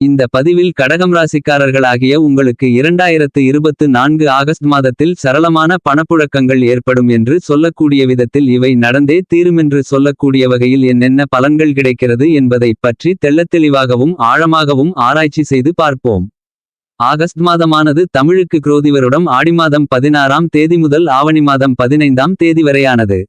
இந்த பதிவில் கடகம் ராசிக்காரர்களாகிய உங்களுக்கு இரண்டாயிரத்து இருபத்து நான்கு ஆகஸ்ட் மாதத்தில் சரளமான பணப்புழக்கங்கள் ஏற்படும் என்று சொல்லக்கூடிய விதத்தில் இவை நடந்தே தீருமென்று சொல்லக்கூடிய வகையில் என்னென்ன பலன்கள் கிடைக்கிறது என்பதைப் பற்றி தெள்ளத்தெளிவாகவும் ஆழமாகவும் ஆராய்ச்சி செய்து பார்ப்போம். ஆகஸ்ட் மாதமானது தமிழுக்கு குரோதிவருடம் ஆடி மாதம் பதினாறாம் தேதி முதல் ஆவணி மாதம் பதினைந்தாம் தேதி வரையானது.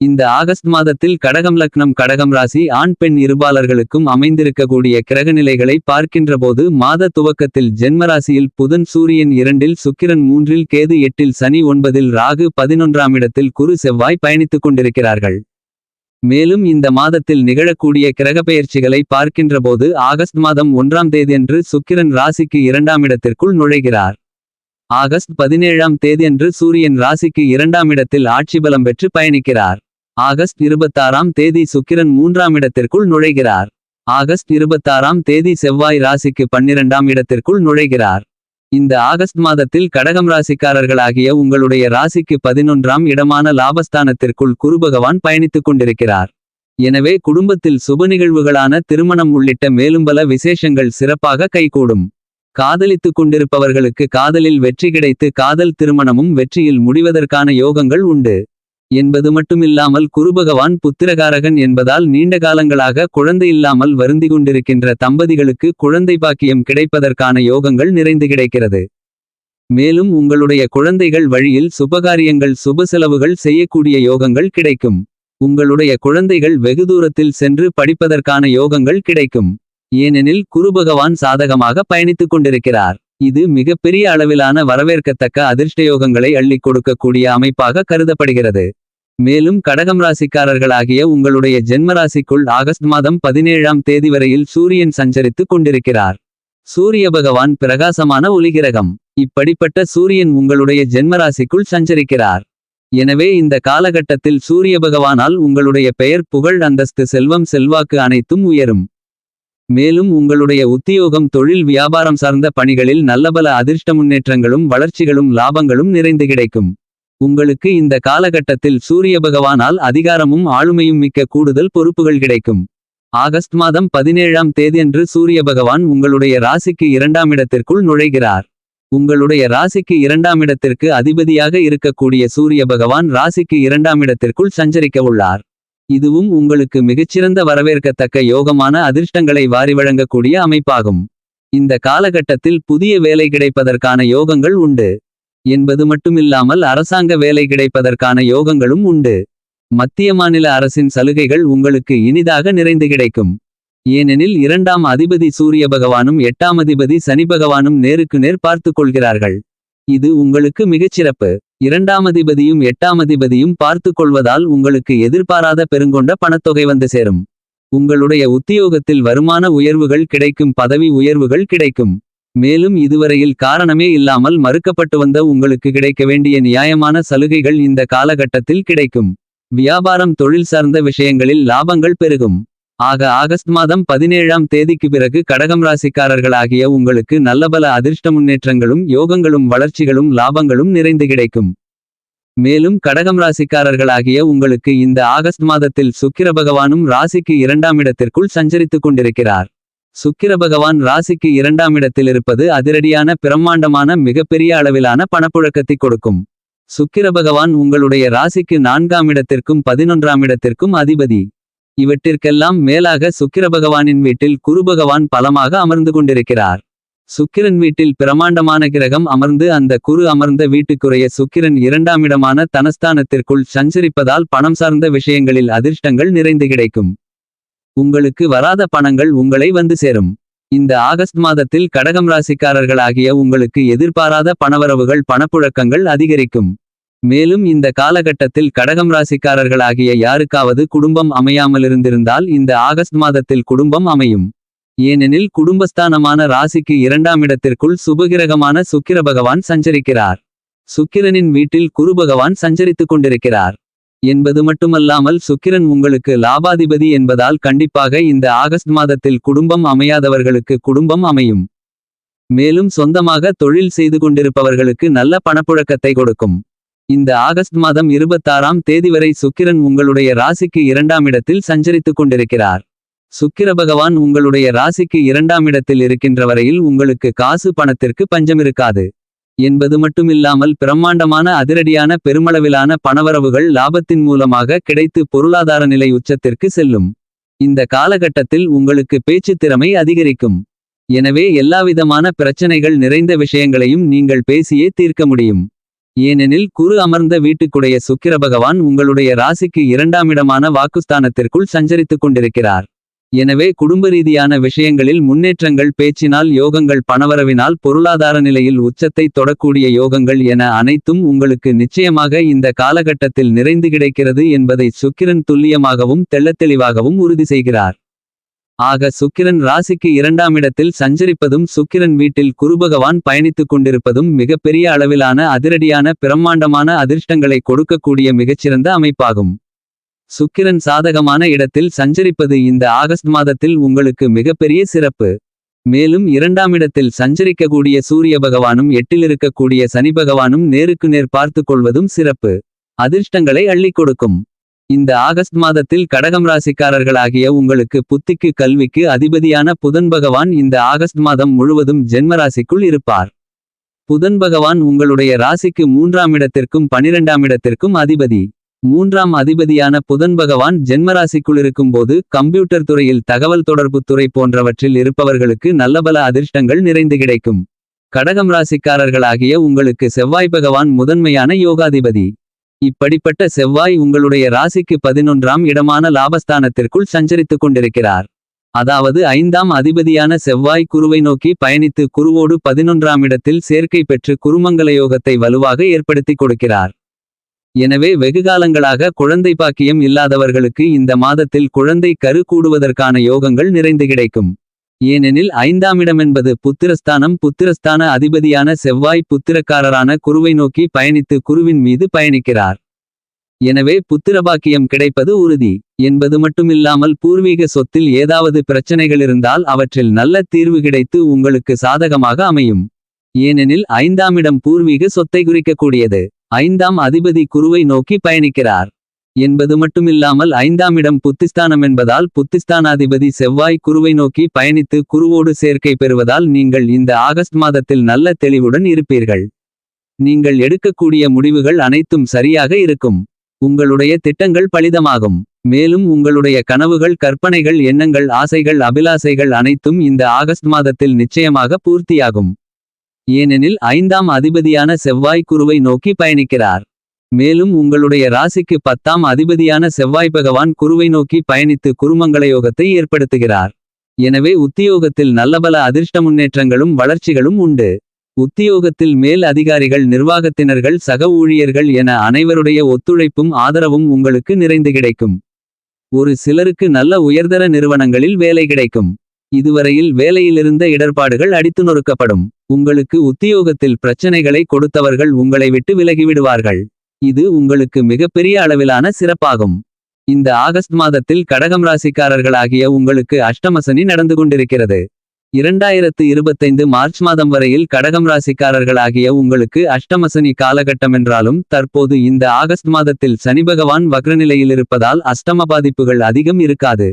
இந்த ஆகஸ்ட் மாதத்தில் கடகம் லக்னம் கடகம் ராசி ஆண் பெண் இருபாலர்களுக்கும் அமைந்திருக்கக்கூடிய கிரகநிலைகளை பார்க்கின்றபோது மாத துவக்கத்தில் ஜென்மராசியில் புதன் சூரியன் இரண்டில் சுக்கிரன் மூன்றில் கேது எட்டில் சனி ஒன்பதில் ராகு பதினொன்றாம் இடத்தில் குரு செவ்வாய் பயணித்துக் கொண்டிருக்கிறார்கள். மேலும் இந்த மாதத்தில் நிகழக்கூடிய கிரகப்பெயர்ச்சிகளை பார்க்கின்றபோது ஆகஸ்ட் மாதம் ஒன்றாம் தேதியன்று சுக்கிரன் ராசிக்கு இரண்டாம் இடத்திற்குள் நுழைகிறார். ஆகஸ்ட் பதினேழாம் தேதியன்று சூரியன் ராசிக்கு இரண்டாம் இடத்தில் ஆட்சி பலம் பெற்று பயணிக்கிறார். ஆகஸ்ட் இருபத்தாறாம் தேதி சுக்கிரன் மூன்றாம் இடத்திற்குள் நுழைகிறார். ஆகஸ்ட் இருபத்தாறாம் தேதி செவ்வாய் ராசிக்கு பன்னிரண்டாம் இடத்திற்குள் நுழைகிறார். இந்த ஆகஸ்ட் மாதத்தில் கடகம் ராசிக்காரர்களாகிய உங்களுடைய ராசிக்கு பதினொன்றாம் இடமான லாபஸ்தானத்திற்குள் குருபகவான் பயணித்துக் கொண்டிருக்கிறார். எனவே குடும்பத்தில் சுப நிகழ்வுகளான திருமணம் உள்ளிட்ட மேலும் பல விசேஷங்கள் சிறப்பாக கைகூடும். காதலித்துக் கொண்டிருப்பவர்களுக்கு காதலில் வெற்றி கிடைத்து காதல் திருமணமும் வெற்றியில் முடிவதற்கான யோகங்கள் உண்டு. என்பது மட்டுமில்லாமல் குருபகவான் புத்திரகாரகன் என்பதால் நீண்ட காலங்களாக குழந்தை இல்லாமல் கொண்டிருக்கின்ற தம்பதிகளுக்கு குழந்தை பாக்கியம் கிடைப்பதற்கான யோகங்கள் நிறைந்து கிடைக்கிறது. மேலும் உங்களுடைய குழந்தைகள் வழியில் சுபகாரியங்கள் சுப செலவுகள் செய்யக்கூடிய யோகங்கள் கிடைக்கும். உங்களுடைய குழந்தைகள் வெகு தூரத்தில் சென்று படிப்பதற்கான யோகங்கள் கிடைக்கும். ஏனெனில் குருபகவான் சாதகமாக பயணித்துக் கொண்டிருக்கிறார். இது மிகப்பெரிய அளவிலான வரவேற்கத்தக்க அதிர்ஷ்டயோகங்களை அள்ளிக் கொடுக்கக்கூடிய அமைப்பாக கருதப்படுகிறது. மேலும் கடகம் ராசிக்காரர்களாகிய உங்களுடைய ஜென்மராசிக்குள் ஆகஸ்ட் மாதம் பதினேழாம் தேதி வரையில் சூரியன் சஞ்சரித்துக் கொண்டிருக்கிறார். சூரிய பகவான் பிரகாசமான ஒளிகிரகம். இப்படிப்பட்ட சூரியன் உங்களுடைய ஜென்மராசிக்குள் சஞ்சரிக்கிறார். எனவே இந்த காலகட்டத்தில் சூரிய பகவானால் உங்களுடைய பெயர் புகழ் அந்தஸ்து செல்வம் செல்வாக்கு அனைத்தும் உயரும். மேலும் உங்களுடைய உத்தியோகம் தொழில் வியாபாரம் சார்ந்த பணிகளில் நல்லபல அதிர்ஷ்ட முன்னேற்றங்களும் வளர்ச்சிகளும் லாபங்களும் நிறைந்து கிடைக்கும். உங்களுக்கு இந்த காலகட்டத்தில் சூரிய பகவானால் அதிகாரமும் ஆளுமையும் மிக்க கூடுதல் பொறுப்புகள் கிடைக்கும். ஆகஸ்ட் மாதம் பதினேழாம் தேதியன்று சூரிய பகவான் உங்களுடைய ராசிக்கு இரண்டாம் இடத்திற்குள் நுழைகிறார். உங்களுடைய ராசிக்கு இரண்டாம் இடத்திற்கு அதிபதியாக இருக்கக்கூடிய சூரிய பகவான் ராசிக்கு இரண்டாம் இடத்திற்குள் சஞ்சரிக்க உள்ளார். இதுவும் உங்களுக்கு மிகச்சிறந்த வரவேற்கத்தக்க யோகமான அதிர்ஷ்டங்களை வாரி வழங்கக்கூடிய அமைப்பாகும். இந்த காலகட்டத்தில் புதிய வேலை கிடைப்பதற்கான யோகங்கள் உண்டு. என்பது மட்டுமில்லாமல் அரசாங்க வேலை கிடைப்பதற்கான யோகங்களும் உண்டு. மத்திய மாநில அரசின் சலுகைகள் உங்களுக்கு இனிதாக நிறைந்து கிடைக்கும். ஏனெனில் இரண்டாம் அதிபதி சூரிய பகவானும் எட்டாம் அதிபதி சனி பகவானும் நேருக்கு நேர் பார்த்து கொள்கிறார்கள். இது உங்களுக்கு மிகச்சிறப்பு. இரண்டாமதிபதியும் எட்டாமதிபதியும் பார்த்து கொள்வதால் உங்களுக்கு எதிர்பாராத பெருங்கொண்ட பணத்தொகை வந்து சேரும். உங்களுடைய உத்தியோகத்தில் வருமான உயர்வுகள் கிடைக்கும் பதவி உயர்வுகள் கிடைக்கும். மேலும் இதுவரையில் காரணமே இல்லாமல் மறுக்கப்பட்டு வந்த உங்களுக்கு கிடைக்க வேண்டிய நியாயமான சலுகைகள் இந்த காலகட்டத்தில் கிடைக்கும். வியாபாரம் தொழில் சார்ந்த விஷயங்களில் லாபங்கள் பெருகும். ஆக ஆகஸ்ட் மாதம் பதினேழாம் தேதிக்கு பிறகு கடகம் ராசிக்காரர்களாகிய உங்களுக்கு நல்லபல அதிர்ஷ்ட முன்னேற்றங்களும் யோகங்களும் வளர்ச்சிகளும் லாபங்களும் நிறைந்து கிடைக்கும். மேலும் கடகம் ராசிக்காரர்களாகிய உங்களுக்கு இந்த ஆகஸ்ட் மாதத்தில் சுக்கிர பகவானும் ராசிக்கு இரண்டாம் இடத்திற்குள் சஞ்சரித்துக் கொண்டிருக்கிறார். சுக்கிர பகவான் ராசிக்கு இரண்டாம் இடத்தில் இருப்பது அதிரடியான பிரம்மாண்டமான மிகப்பெரிய அளவிலான பணப்புழக்கத்தை கொடுக்கும். சுக்கிர பகவான் உங்களுடைய ராசிக்கு நான்காம் இடத்திற்கும் பதினொன்றாம் இடத்திற்கும் அதிபதி. இவற்றிற்கெல்லாம் மேலாக சுக்கிர பகவானின் வீட்டில் குரு பகவான் பலமாக அமர்ந்து கொண்டிருக்கிறார். சுக்கிரன் வீட்டில் பிரமாண்டமான கிரகம் அமர்ந்து அந்த குரு அமர்ந்த வீட்டுக்குரிய சுக்கிரன் இரண்டாம் இடமான தனஸ்தானத்திற்குள் சஞ்சரிப்பதால் பணம் சார்ந்த விஷயங்களில் அதிர்ஷ்டங்கள் நிறைந்து கிடைக்கும். உங்களுக்கு வராத பணங்கள் உங்களை வந்து சேரும். இந்த ஆகஸ்ட் மாதத்தில் கடகம் ராசிக்காரர்களாகிய உங்களுக்கு எதிர்பாராத பணவரவுகள் பணப்புழக்கங்கள் அதிகரிக்கும். மேலும் இந்த காலகட்டத்தில் கடகம் ராசிக்காரர்களாகிய யாருக்காவது குடும்பம் அமையாமலிருந்திருந்தால் இந்த ஆகஸ்ட் மாதத்தில் குடும்பம் அமையும். ஏனெனில் குடும்பஸ்தானமான ராசிக்கு இரண்டாம் இடத்திற்குள் சுபகிரகமான சுக்கிர பகவான் சஞ்சரிக்கிறார். சுக்கிரனின் வீட்டில் குரு பகவான் சஞ்சரித்துக் கொண்டிருக்கிறார். என்பது மட்டுமல்லாமல் சுக்கிரன் உங்களுக்கு லாபாதிபதி என்பதால் கண்டிப்பாக இந்த ஆகஸ்ட் மாதத்தில் குடும்பம் அமையாதவர்களுக்கு குடும்பம் அமையும். மேலும் சொந்தமாக தொழில் செய்து கொண்டிருப்பவர்களுக்கு நல்ல பணப்புழக்கத்தை கொடுக்கும். இந்த ஆகஸ்ட் மாதம் இருபத்தாறாம் தேதி வரை சுக்கிரன் உங்களுடைய ராசிக்கு இரண்டாம் இடத்தில் சஞ்சரித்துக் கொண்டிருக்கிறார். சுக்கிர பகவான் உங்களுடைய ராசிக்கு இரண்டாம் இடத்தில் இருக்கின்ற வரையில் உங்களுக்கு காசு பணத்திற்கு பஞ்சமிருக்காது என்பது மட்டுமில்லாமல் பிரம்மாண்டமான அதிரடியான பெருமளவிலான பணவரவுகள் லாபத்தின் மூலமாக கிடைத்து பொருளாதார நிலை உச்சத்திற்கு செல்லும். இந்த காலகட்டத்தில் உங்களுக்கு பேச்சுத் திறமை அதிகரிக்கும். எனவே எல்லாவிதமான பிரச்சனைகள் நிறைந்த விஷயங்களையும் நீங்கள் பேசியே தீர்க்க முடியும். ஏனெனில் குரு அமர்ந்த வீட்டுக்குடைய சுக்கிர பகவான் உங்களுடைய ராசிக்கு இரண்டாம் இடமான வாக்குஸ்தானத்திற்குள் சஞ்சரித்துக் கொண்டிருக்கிறார். எனவே குடும்ப ரீதியான விஷயங்களில் முன்னேற்றங்கள் பேச்சினால் யோகங்கள் பணவரவினால் பொருளாதார நிலையில் உச்சத்தை தொடக்கூடிய யோகங்கள் என அனைத்தும் உங்களுக்கு நிச்சயமாக இந்த காலகட்டத்தில் நிறைந்து கிடைக்கிறது என்பதை சுக்கிரன் துல்லியமாகவும் தெள்ளத்தெளிவாகவும் உறுதி செய்கிறார். ஆக சுக்கிரன் ராசிக்கு இரண்டாம் இடத்தில் சஞ்சரிப்பதும் சுக்கிரன் வீட்டில் குருபகவான் பயணித்துக் கொண்டிருப்பதும் மிகப்பெரிய அளவிலான அதிரடியான பிரம்மாண்டமான அதிர்ஷ்டங்களை கொடுக்கக்கூடிய மிகச்சிறந்த அமைப்பாகும். சுக்கிரன் சாதகமான இடத்தில் சஞ்சரிப்பது இந்த ஆகஸ்ட் மாதத்தில் உங்களுக்கு மிகப்பெரிய சிறப்பு. மேலும் இரண்டாம் இடத்தில் சஞ்சரிக்கக்கூடிய சூரிய பகவானும் எட்டிலிருக்கக்கூடிய சனி பகவானும் நேருக்கு நேர் பார்த்து கொள்வதும் சிறப்பு. அதிர்ஷ்டங்களை அள்ளிக் கொடுக்கும். இந்த ஆகஸ்ட் மாதத்தில் கடகம் ராசிக்காரர்களாகிய உங்களுக்கு புத்திக்கு கல்விக்கு அதிபதியான புதன் பகவான் இந்த ஆகஸ்ட் மாதம் முழுவதும் ஜென்மராசிக்குள் இருப்பார். புதன் பகவான் உங்களுடைய ராசிக்கு மூன்றாம் இடத்திற்கும் பனிரெண்டாம் இடத்திற்கும் அதிபதி. மூன்றாம் அதிபதியான புதன் பகவான் ஜென்மராசிக்குள் இருக்கும்போது கம்ப்யூட்டர் துறையில் தகவல் தொடர்புத் துறை போன்றவற்றில் இருப்பவர்களுக்கு நல்லபல அதிர்ஷ்டங்கள் நிறைந்து கிடைக்கும். கடகம் ராசிக்காரர்களாகிய உங்களுக்கு செவ்வாய் பகவான் முதன்மையான யோகாதிபதி. இப்படிப்பட்ட செவ்வாய் உங்களுடைய ராசிக்கு பதினொன்றாம் இடமான லாபஸ்தானத்திற்குள் சஞ்சரித்துக் கொண்டிருக்கிறார். அதாவது ஐந்தாம் அதிபதியான செவ்வாய் குருவை நோக்கி பயணித்து குருவோடு பதினொன்றாம் இடத்தில் சேர்க்கை பெற்று குருமங்கல யோகத்தை வலுவாக ஏற்படுத்திக் கொடுக்கிறார். எனவே வெகுகாலங்களாக குழந்தை பாக்கியம் இல்லாதவர்களுக்கு இந்த மாதத்தில் குழந்தை கரு கூடுவதற்கான யோகங்கள் நிறைந்து கிடைக்கும். ஏனெனில் ஐந்தாம் இடமென்பது புத்திரஸ்தானம். புத்திரஸ்தான அதிபதியான செவ்வாய் புத்திரக்காரரான குருவை நோக்கி பயணித்து குருவின் மீது பயணிக்கிறார். எனவே புத்திரபாக்கியம் கிடைப்பது உறுதி. என்பது மட்டுமில்லாமல் பூர்வீக சொத்தில் ஏதாவது பிரச்சனைகள் இருந்தால் அவற்றில் நல்ல தீர்வு கிடைத்து உங்களுக்கு சாதகமாக அமையும். ஏனெனில் ஐந்தாம் இடம் பூர்வீக சொத்தை குறிக்கக்கூடியது. ஐந்தாம் அதிபதி குருவை நோக்கி பயணிக்கிறார். என்பது மட்டுமில்லாமல் ஐந்தாம் இடம் புத்திஸ்தானம் என்பதால் புத்திஸ்தானாதிபதி செவ்வாய் குருவை நோக்கி பயணித்து குருவோடு சேர்க்கை பெறுவதால் நீங்கள் இந்த ஆகஸ்ட் மாதத்தில் நல்ல தெளிவுடன் இருப்பீர்கள். நீங்கள் எடுக்கக்கூடிய முடிவுகள் அனைத்தும் சரியாக இருக்கும். உங்களுடைய திட்டங்கள் பலிதமாகும். மேலும் உங்களுடைய கனவுகள் கற்பனைகள் எண்ணங்கள் ஆசைகள் அபிலாசைகள் அனைத்தும் இந்த ஆகஸ்ட் மாதத்தில் நிச்சயமாக பூர்த்தியாகும். ஏனெனில் ஐந்தாம் அதிபதியான செவ்வாய் குருவை நோக்கி பயணிக்கிறார். மேலும் உங்களுடைய ராசிக்கு பத்தாம் அதிபதியான செவ்வாய் பகவான் குருவை நோக்கி பயணித்து குருமங்கள யோகத்தை ஏற்படுத்துகிறார். எனவே உத்தியோகத்தில் நல்லபல அதிர்ஷ்ட முன்னேற்றங்களும் வளர்ச்சிகளும் உண்டு. உத்தியோகத்தில் மேல் அதிகாரிகள் நிர்வாகத்தினர்கள் சக ஊழியர்கள் என அனைவருடைய ஒத்துழைப்பும் ஆதரவும் உங்களுக்கு நிறைந்து கிடைக்கும். ஒரு சிலருக்கு நல்ல உயர்தர நிறுவனங்களில் வேலை கிடைக்கும். இதுவரையில் வேலையிலிருந்த இடர்பாடுகள் அடித்து நொறுக்கப்படும். உங்களுக்கு உத்தியோகத்தில் பிரச்சனைகளை கொடுத்தவர்கள் உங்களை விட்டு விலகிவிடுவார்கள். இது உங்களுக்கு மிகப்பெரிய அளவிலான சிறப்பாகும். இந்த ஆகஸ்ட் மாதத்தில் கடகம் ராசிக்காரர்களாகிய உங்களுக்கு அஷ்டமசனி நடந்து கொண்டிருக்கிறது. இரண்டாயிரத்து இருபத்தைந்து மார்ச் மாதம் வரையில் கடகம் ராசிக்காரர்களாகிய உங்களுக்கு அஷ்டமசனி காலகட்டமென்றாலும் தற்போது இந்த ஆகஸ்ட் மாதத்தில் சனி பகவான் வக்ரநிலையில் இருப்பதால் அஷ்டம பாதிப்புகள் அதிகம் இருக்காது.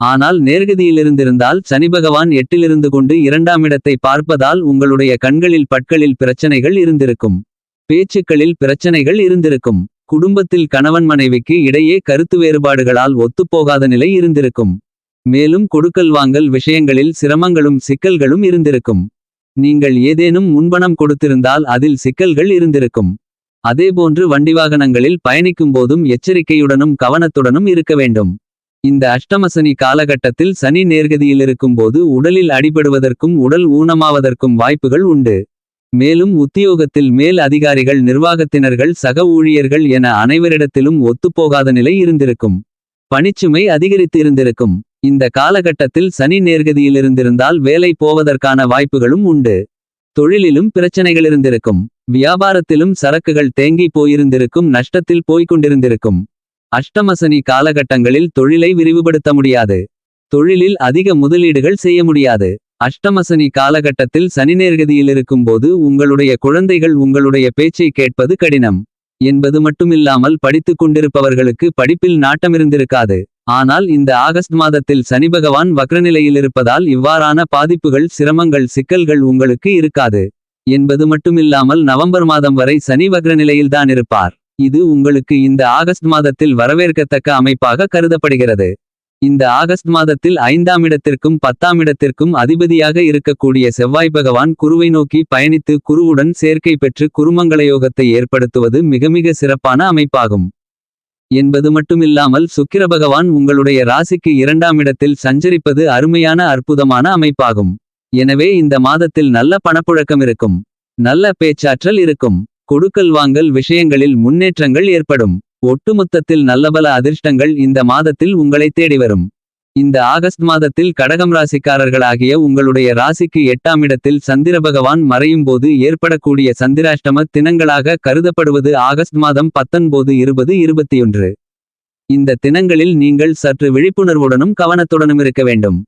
ஆனால் நேர்கதியிலிருந்திருந்தால் சனி பகவான் எட்டிலிருந்து கொண்டு இரண்டாம் இடத்தை பார்ப்பதால் உங்களுடைய கண்களில் பட்களில் பிரச்சனைகள் இருந்திருக்கும். பேச்சுக்களில் பிரச்சனைகள் இருந்திருக்கும். குடும்பத்தில் கணவன் மனைவிக்கு இடையே கருத்து வேறுபாடுகளால் ஒத்துப்போகாத நிலை இருந்திருக்கும். மேலும் கொடுக்கல் வாங்கல் விஷயங்களில் சிரமங்களும் சிக்கல்களும் இருந்திருக்கும். நீங்கள் ஏதேனும் முன்பணம் கொடுத்திருந்தால் அதில் சிக்கல்கள் இருந்திருக்கும். அதேபோன்று வண்டிவாகனங்களில் பயணிக்கும் போதும் எச்சரிக்கையுடனும் கவனத்துடனும் இருக்க வேண்டும். இந்த அஷ்டமசனி காலகட்டத்தில் சனி நேர்கதியில் இருக்கும்போது உடலில் அடிபடுவதற்கும் உடல் ஊனமாவதற்கும் வாய்ப்புகள் உண்டு. மேலும் உத்தியோகத்தில் மேல் அதிகாரிகள் நிர்வாகத்தினர்கள் சக ஊழியர்கள் என அனைவரிடத்திலும் ஒத்துப்போகாத நிலை இருந்திருக்கும். பணிச்சுமை அதிகரித்து இருந்திருக்கும். இந்த காலகட்டத்தில் சனி நேர்கதியில் இருந்திருந்தால் வேலை போவதற்கான வாய்ப்புகளும் உண்டு. தொழிலிலும் பிரச்சனைகள் இருந்திருக்கும். வியாபாரத்திலும் சரக்குகள் தேங்கி போயிருந்திருக்கும் நஷ்டத்தில் போய்க் கொண்டிருந்திருக்கும். அஷ்டமசனி காலகட்டங்களில் தொழிலை விரிவுபடுத்த முடியாது. தொழிலில் அதிக முதலீடுகள் செய்ய முடியாது. அஷ்டமசனி காலகட்டத்தில் சனிநேர்கதியில் இருக்கும்போது உங்களுடைய குழந்தைகள் உங்களுடைய பேச்சை கேட்பது கடினம். என்பது மட்டுமில்லாமல் படித்துக் கொண்டிருப்பவர்களுக்கு படிப்பில் நாட்டமிருந்திருக்காது. ஆனால் இந்த ஆகஸ்ட் மாதத்தில் சனி பகவான் வக்ரநிலையில் இருப்பதால் இவ்வாறான பாதிப்புகள் சிரமங்கள் சிக்கல்கள் உங்களுக்கு இருக்காது. என்பது மட்டுமில்லாமல் நவம்பர் மாதம் வரை சனி வக்ரநிலையில்தான் இருப்பார். இது உங்களுக்கு இந்த ஆகஸ்ட் மாதத்தில் வரவேற்கத்தக்க அமைப்பாக கருதப்படுகிறது. இந்த ஆகஸ்ட் மாதத்தில் ஐந்தாம் இடத்திற்கும் பத்தாம் இடத்திற்கும் அதிபதியாக இருக்கக்கூடிய செவ்வாய் பகவான் குருவை நோக்கி பயணித்து குருவுடன் சேர்க்கை பெற்று குருமங்களயோகத்தை ஏற்படுத்துவது மிக மிக சிறப்பான அமைப்பாகும். என்பது மட்டுமில்லாமல் சுக்கிர பகவான் உங்களுடைய ராசிக்கு இரண்டாம் இடத்தில் சஞ்சரிப்பது அருமையான அற்புதமான அமைப்பாகும். எனவே இந்த மாதத்தில் நல்ல பணப்புழக்கம் இருக்கும். நல்ல பேச்சாற்றல் இருக்கும். கொடுக்கல் வாங்கல் விஷயங்களில் முன்னேற்றங்கள் ஏற்படும். ஒட்டுமொத்தத்தில் நல்லபல அதிர்ஷ்டங்கள் இந்த மாதத்தில் உங்களை தேடி வரும். இந்த ஆகஸ்ட் மாதத்தில் கடகம் ராசிக்காரர்களாகிய உங்களுடைய ராசிக்கு எட்டாம் இடத்தில் சந்திர பகவான் மறையும் போது ஏற்படக்கூடிய சந்திராஷ்டம தினங்களாக கருதப்படுவது ஆகஸ்ட் மாதம் பத்தொன்பது இருபது இருபத்தி ஒன்று. இந்த தினங்களில் நீங்கள் சற்று விழிப்புணர்வுடனும் கவனத்துடனும் இருக்க வேண்டும்.